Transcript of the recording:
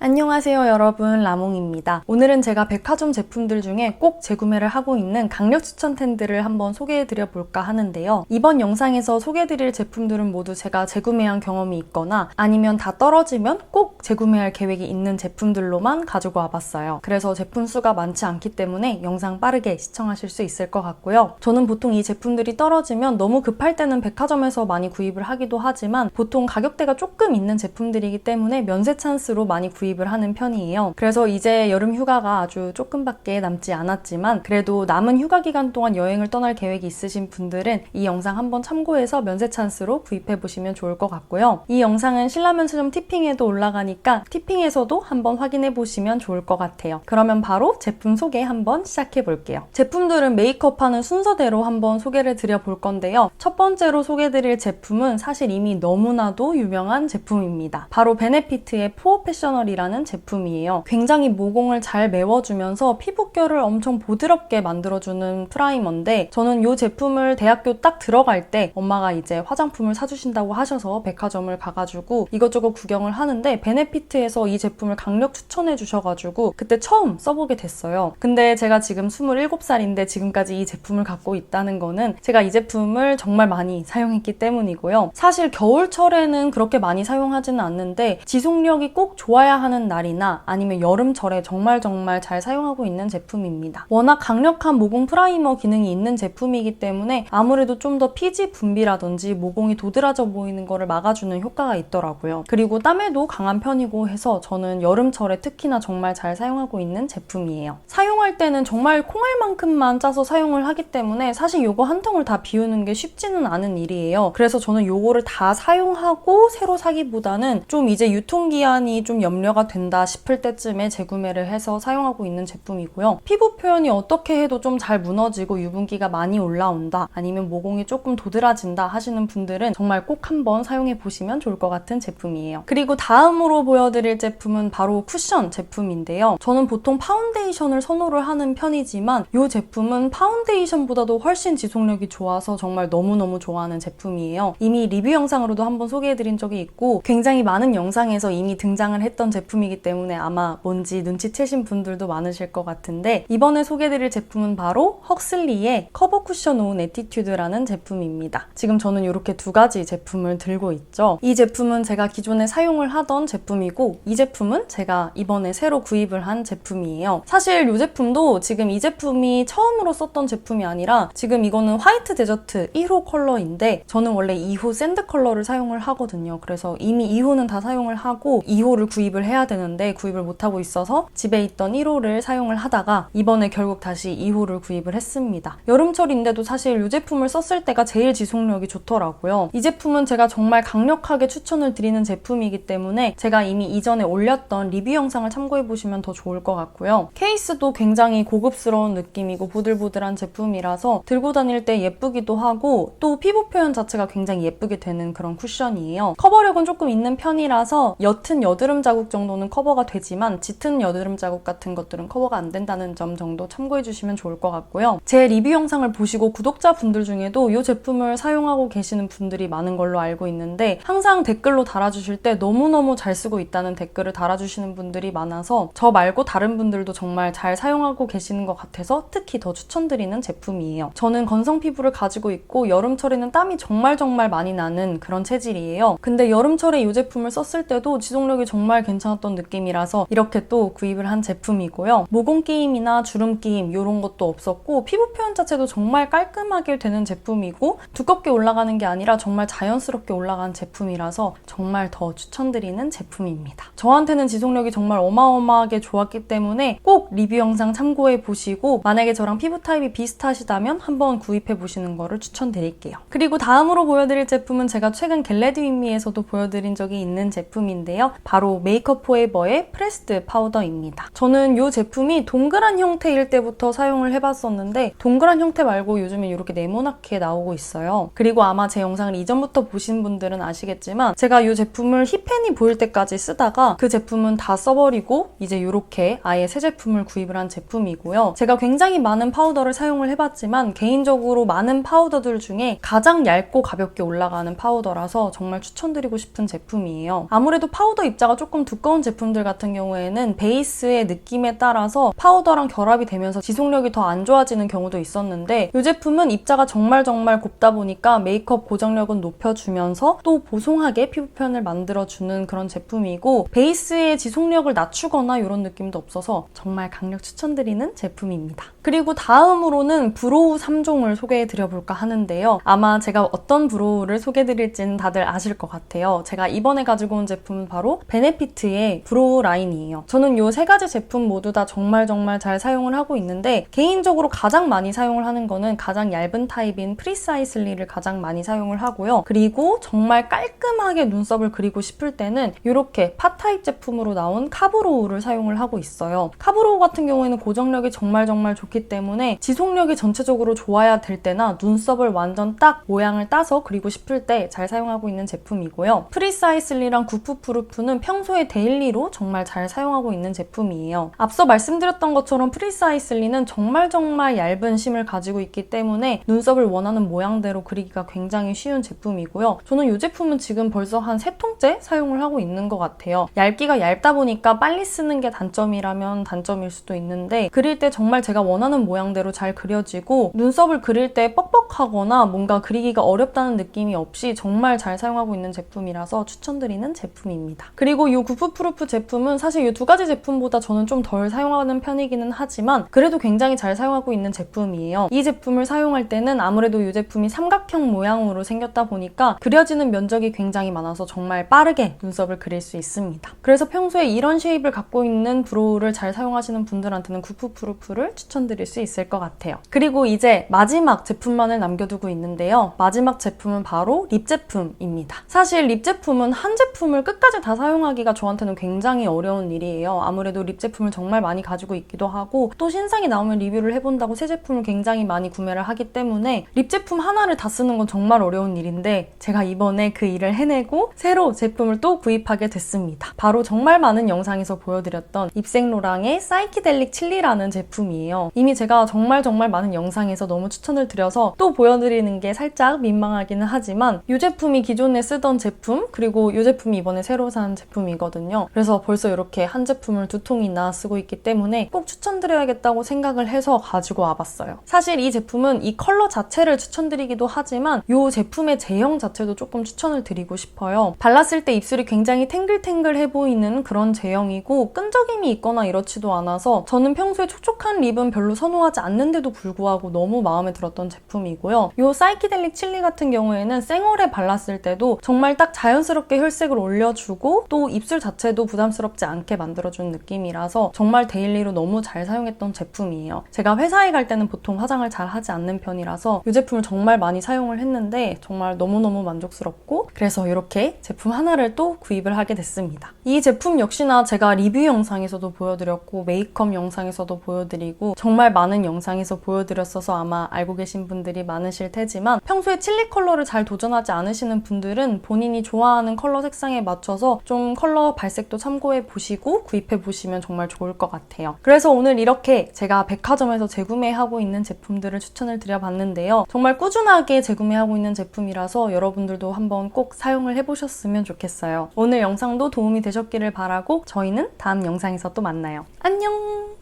안녕하세요 여러분 라몽입니다. 오늘은 제가 백화점 제품들 중에 꼭 재구매를 하고 있는 강력 추천템들을 한번 소개해드려 볼까 하는데요. 이번 영상에서 소개해드릴 제품들은 모두 제가 재구매한 경험이 있거나 아니면 다 떨어지면 꼭 재구매할 계획이 있는 제품들로만 가지고 와봤어요. 그래서 제품 수가 많지 않기 때문에 영상 빠르게 시청하실 수 있을 것 같고요. 저는 보통 이 제품들이 떨어지면 너무 급할 때는 백화점에서 많이 구입을 하기도 하지만 보통 가격대가 조금 있는 제품들이기 때문에 면세 찬스로 많이 구입 구입을 하는 편이에요. 그래서 이제 여름 휴가가 아주 조금밖에 남지 않았지만 그래도 남은 휴가 기간 동안 여행을 떠날 계획이 있으신 분들은 이 영상 한번 참고해서 면세 찬스로 구입해 보시면 좋을 것 같고요. 이 영상은 신라면세점 티핑에도 올라가니까 티핑에서도 한번 확인해 보시면 좋을 것 같아요. 그러면 바로 제품 소개 한번 시작해 볼게요. 제품들은 메이크업하는 순서대로 한번 소개를 드려 볼 건데요. 첫 번째로 소개 드릴 제품은 사실 이미 너무나도 유명한 제품입니다. 바로 베네피트의 포어 패셔널이 프라이라는 제품이에요. 굉장히 모공을 잘 메워주면서 피부결을 엄청 보드럽게 만들어주는 프라이머인데 저는 이 제품을 대학교 딱 들어갈 때 엄마가 이제 화장품을 사주신다고 하셔서 백화점을 가가지고 이것저것 구경을 하는데 베네피트에서 이 제품을 강력 추천해 주셔가지고 그때 처음 써보게 됐어요. 근데 제가 지금 27살인데 지금까지 이 제품을 갖고 있다는 거는 제가 이 제품을 정말 많이 사용했기 때문이고요. 사실 겨울철에는 그렇게 많이 사용하지는 않는데 지속력이 꼭 좋아야 하는 하는 날이나 아니면 여름철에 정말 정말 잘 사용하고 있는 제품입니다. 워낙 강력한 모공 프라이머 기능이 있는 제품이기 때문에 아무래도 좀 더 피지 분비라든지 모공이 도드라져 보이는 것을 막아주는 효과가 있더라고요. 그리고 땀에도 강한 편이고 해서 저는 여름철에 특히나 정말 잘 사용하고 있는 제품이에요. 사용할 때는 정말 콩알만큼만 짜서 사용을 하기 때문에 사실 이거 한 통을 다 비우는 게 쉽지는 않은 일이에요. 그래서 저는 이거를 다 사용하고 새로 사기보다는 좀 이제 유통기한이 좀 염려가 완료가 된다 싶을 때쯤에 재구매를 해서 사용하고 있는 제품이고요. 피부 표현이 어떻게 해도 좀 잘 무너지고 유분기가 많이 올라온다 아니면 모공이 조금 도드라진다 하시는 분들은 정말 꼭 한번 사용해 보시면 좋을 것 같은 제품이에요. 그리고 다음으로 보여드릴 제품은 바로 쿠션 제품인데요. 저는 보통 파운데이션을 선호를 하는 편이지만 이 제품은 파운데이션보다도 훨씬 지속력이 좋아서 정말 너무너무 좋아하는 제품이에요. 이미 리뷰 영상으로도 한번 소개해드린 적이 있고 굉장히 많은 영상에서 이미 등장을 했던 제품 제품이기 때문에 아마 뭔지 눈치채신 분들도 많으실 것 같은데 이번에 소개드릴 제품은 바로 헉슬리의 커버 쿠션 온 에티튜드라는 제품입니다. 지금 저는 이렇게 두 가지 제품을 들고 있죠. 이 제품은 제가 기존에 사용을 하던 제품이고 이 제품은 제가 이번에 새로 구입을 한 제품이에요. 사실 이 제품도 지금 이 제품이 처음으로 썼던 제품이 아니라 지금 이거는 화이트 데저트 1호 컬러인데 저는 원래 2호 샌드 컬러를 사용을 하거든요. 그래서 이미 2호는 다 사용을 하고 2호를 구입을 해야 되는데 구입을 못하고 있어서 집에 있던 1호를 사용을 하다가 이번에 결국 다시 2호를 구입을 했습니다. 여름철인데도 사실 이 제품을 썼을 때가 제일 지속력이 좋더라고요. 이 제품은 제가 정말 강력하게 추천을 드리는 제품이기 때문에 제가 이미 이전에 올렸던 리뷰 영상을 참고해 보시면 더 좋을 것 같고요. 케이스도 굉장히 고급스러운 느낌이고 보들보들한 제품이라서 들고 다닐 때 예쁘기도 하고 또 피부 표현 자체가 굉장히 예쁘게 되는 그런 쿠션이에요. 커버력은 조금 있는 편이라서 옅은 여드름 자국 정도 는 커버가 되지만 짙은 여드름 자국 같은 것들은 커버가 안 된다는 점 정도 참고해 주시면 좋을 것 같고요. 제 리뷰 영상을 보시고 구독자분들 중에도 이 제품을 사용하고 계시는 분들이 많은 걸로 알고 있는데 항상 댓글로 달아주실 때 너무너무 잘 쓰고 있다는 댓글을 달아주시는 분들이 많아서 저 말고 다른 분들도 정말 잘 사용하고 계시는 것 같아서 특히 더 추천드리는 제품이에요. 저는 건성 피부를 가지고 있고 여름철에는 땀이 정말 정말 많이 나는 그런 체질이에요. 근데 여름철에 이 제품을 썼을 때도 지속력이 정말 괜찮 괜 찮았던 느낌이라서 이렇게 또 구입을 한 제품이고요. 모공 끼임이나 주름 끼임 이런 것도 없었고 피부 표현 자체도 정말 깔끔하게 되는 제품이고 두껍게 올라가는 게 아니라 정말 자연스럽게 올라간 제품이라서 정말 더 추천드리는 제품입니다. 저한테는 지속력이 정말 어마어마하게 좋았기 때문에 꼭 리뷰 영상 참고해 보시고 만약에 저랑 피부 타입이 비슷하시다면 한번 구입해 보시는 거를 추천드릴게요. 그리고 다음으로 보여드릴 제품은 제가 최근 겟레디 윈미에서도 보여드린 적이 있는 제품인데요. 바로 메이크업 포에버의 프레스드 파우더입니다. 저는 이 제품이 동그란 형태일 때부터 사용을 해봤었는데 동그란 형태 말고 요즘에 이렇게 네모나게 나오고 있어요. 그리고 아마 제 영상을 이전부터 보신 분들은 아시겠지만 제가 이 제품을 힙팬이 보일 때까지 쓰다가 그 제품은 다 써버리고 이제 이렇게 아예 새 제품을 구입을 한 제품이고요. 제가 굉장히 많은 파우더를 사용을 해봤지만 개인적으로 많은 파우더들 중에 가장 얇고 가볍게 올라가는 파우더라서 정말 추천드리고 싶은 제품이에요. 아무래도 파우더 입자가 조금 두꺼 두꺼운 제품들 같은 경우에는 베이스의 느낌에 따라서 파우더랑 결합이 되면서 지속력이 더 안 좋아지는 경우도 있었는데 이 제품은 입자가 정말 정말 곱다 보니까 메이크업 고정력은 높여주면서 또 보송하게 피부 표현을 만들어주는 그런 제품이고 베이스의 지속력을 낮추거나 이런 느낌도 없어서 정말 강력 추천드리는 제품입니다. 그리고 다음으로는 브로우 3종을 소개해 드려볼까 하는데요. 아마 제가 어떤 브로우를 소개해 드릴지는 다들 아실 것 같아요. 제가 이번에 가지고 온 제품은 바로 베네피트의 브로우 라인이에요. 저는 이 세 가지 제품 모두 다 정말 정말 잘 사용을 하고 있는데 개인적으로 가장 많이 사용을 하는 거는 가장 얇은 타입인 프리사이슬리를 가장 많이 사용을 하고요. 그리고 정말 깔끔하게 눈썹을 그리고 싶을 때는 이렇게 파 타입 제품으로 나온 카브로우를 사용을 하고 있어요. 카브로우 같은 경우에는 고정력이 정말 정말 좋기 때문에 지속력이 전체적으로 좋아야 될 때나 눈썹을 완전 딱 모양을 따서 그리고 싶을 때 잘 사용하고 있는 제품이고요. 프리사이슬리랑 구프프루프는 평소에 데 일리로 정말 잘 사용하고 있는 제품이에요. 앞서 말씀드렸던 것처럼 프리사이슬리는 정말 정말 얇은 심을 가지고 있기 때문에 눈썹을 원하는 모양대로 그리기가 굉장히 쉬운 제품이고요. 저는 이 제품은 지금 벌써 한 세 통째 사용을 하고 있는 것 같아요. 얇기가 얇다 보니까 빨리 쓰는 게 단점이라면 단점일 수도 있는데 그릴 때 정말 제가 원하는 모양대로 잘 그려지고 눈썹을 그릴 때 뻑뻑하거나 뭔가 그리기가 어렵다는 느낌이 없이 정말 잘 사용하고 있는 제품이라서 추천드리는 제품입니다. 그리고 이 구프 프루프 제품은 사실 이 두 가지 제품보다 저는 좀 덜 사용하는 편이기는 하지만 그래도 굉장히 잘 사용하고 있는 제품이에요. 이 제품을 사용할 때는 아무래도 이 제품이 삼각형 모양으로 생겼다 보니까 그려지는 면적이 굉장히 많아서 정말 빠르게 눈썹을 그릴 수 있습니다. 그래서 평소에 이런 쉐입을 갖고 있는 브로우를 잘 사용하시는 분들한테는 구프프루프를 추천드릴 수 있을 것 같아요. 그리고 이제 마지막 제품만을 남겨두고 있는데요. 마지막 제품은 바로 립 제품입니다. 사실 립 제품은 한 제품을 끝까지 다 사용하기가 저한테는 굉장히 어려운 일이에요. 아무래도 립 제품을 정말 많이 가지고 있기도 하고 또 신상이 나오면 리뷰를 해본다고 새 제품을 굉장히 많이 구매를 하기 때문에 립 제품 하나를 다 쓰는 건 정말 어려운 일인데 제가 이번에 그 일을 해내고 새로 제품을 또 구입하게 됐습니다. 바로 정말 많은 영상에서 보여드렸던 입생로랑의 사이키델릭 칠리라는 제품이에요. 이미 제가 정말 정말 많은 영상에서 너무 추천을 드려서 또 보여드리는 게 살짝 민망하기는 하지만 이 제품이 기존에 쓰던 제품 그리고 이 제품이 이번에 새로 산 제품이거든요. 그래서 벌써 이렇게 한 제품을 두 통이나 쓰고 있기 때문에 꼭 추천드려야겠다고 생각을 해서 가지고 와봤어요. 사실 이 제품은 이 컬러 자체를 추천드리기도 하지만 이 제품의 제형 자체도 조금 추천을 드리고 싶어요. 발랐을 때 입술이 굉장히 탱글탱글해 보이는 그런 제형이고 끈적임이 있거나 이렇지도 않아서 저는 평소에 촉촉한 립은 별로 선호하지 않는데도 불구하고 너무 마음에 들었던 제품이고요. 이 사이키델릭 칠리 같은 경우에는 생얼에 발랐을 때도 정말 딱 자연스럽게 혈색을 올려주고 또 입술 자체 도 부담스럽지 않게 만들어주는 느낌이라서 정말 데일리로 너무 잘 사용했던 제품이에요. 제가 회사에 갈 때는 보통 화장을 잘 하지 않는 편이라서 이 제품을 정말 많이 사용을 했는데 정말 너무너무 만족스럽고 그래서 이렇게 제품 하나를 또 구입을 하게 됐습니다. 이 제품 역시나 제가 리뷰 영상에서도 보여드렸고 메이크업 영상에서도 보여드리고 정말 많은 영상에서 보여드렸어서 아마 알고 계신 분들이 많으실 테지만 평소에 칠리 컬러를 잘 도전하지 않으시는 분들은 본인이 좋아하는 컬러 색상에 맞춰서 좀 컬러 발 색도 참고해 보시고 구입해 보시면 정말 좋을 것 같아요. 그래서 오늘 이렇게 제가 백화점에서 재구매하고 있는 제품들을 추천을 드려봤는데요. 정말 꾸준하게 재구매하고 있는 제품이라서 여러분들도 한번 꼭 사용을 해보셨으면 좋겠어요. 오늘 영상도 도움이 되셨기를 바라고 저희는 다음 영상에서 또 만나요. 안녕!